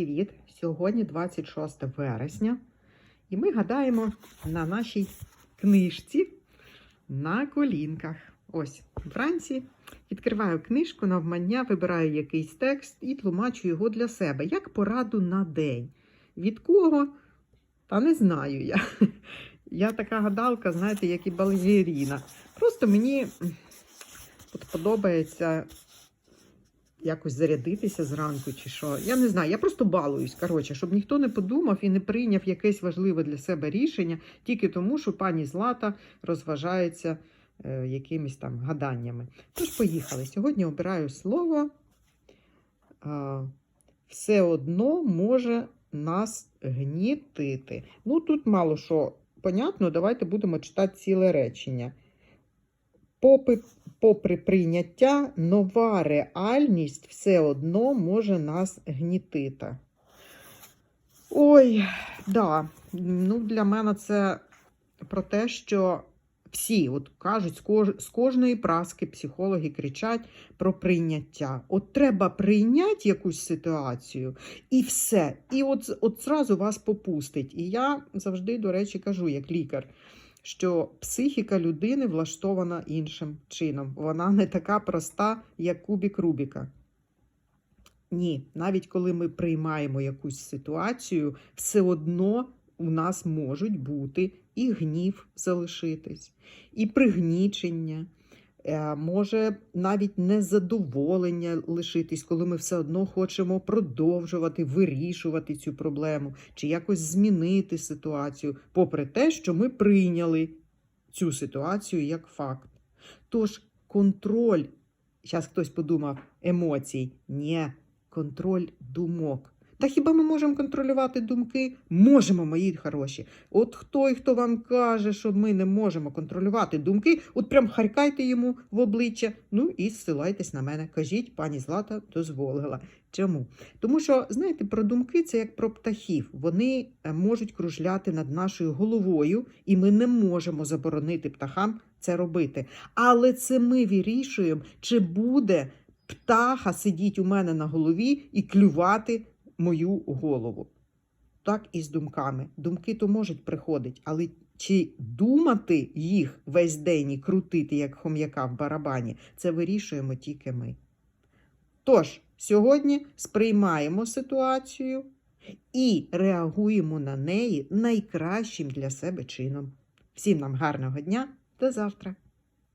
Привіт! Сьогодні 26 вересня, і ми гадаємо на нашій книжці на колінках. Ось вранці відкриваю книжку навмання, вибираю якийсь текст і тлумачу його для себе як пораду на день. Від кого? Та не знаю я. Я така гадалка, знаєте, як і балеріна. Просто мені подобається якось зарядитися зранку чи що. Я не знаю, я просто балуюсь, коротше, щоб ніхто не подумав і не прийняв якесь важливе для себе рішення тільки тому, що пані Злата розважається е, якимись там гаданнями. Тож, поїхали. Сьогодні обираю слово. Е, все одно може нас гнітити. Ну, тут мало що понятно, давайте будемо читати ціле речення. Попри, попри прийняття, нова реальність все одно може нас гнітити. Ой, да. Ну, для мене це про те, що всі от кажуть, з, кож, з кожної праски психологи кричать про прийняття. От треба прийняти якусь ситуацію і все. І от, от зразу вас попустить. І я завжди, до речі, кажу, як лікар що психіка людини влаштована іншим чином. Вона не така проста, як кубік Рубіка. Ні, навіть коли ми приймаємо якусь ситуацію, все одно у нас можуть бути і гнів залишитись, і пригнічення. Е, Може навіть незадоволення лишитись, коли ми все одно хочемо продовжувати вирішувати цю проблему чи якось змінити ситуацію, попри те, що ми прийняли цю ситуацію як факт. Тож контроль, зараз хтось подумав, емоцій, ні, контроль думок. Та хіба ми можемо контролювати думки? Можемо, мої хороші. От хто і хто вам каже, що ми не можемо контролювати думки, от прям харкайте йому в обличчя, ну і зсилайтесь на мене. Кажіть, пані Злата дозволила. Чому? Тому що, знаєте, про думки це як про птахів. Вони е, можуть кружляти над нашою головою, і ми не можемо заборонити птахам це робити. Але це ми вирішуємо, чи буде птаха сидіти у мене на голові і клювати мою голову. Так і з думками. Думки то можуть приходити, але чи думати їх весь день і крутити, як хом'яка в барабані, це вирішуємо тільки ми. Тож, сьогодні сприймаємо ситуацію і реагуємо на неї найкращим для себе чином. Всім нам гарного дня, до завтра!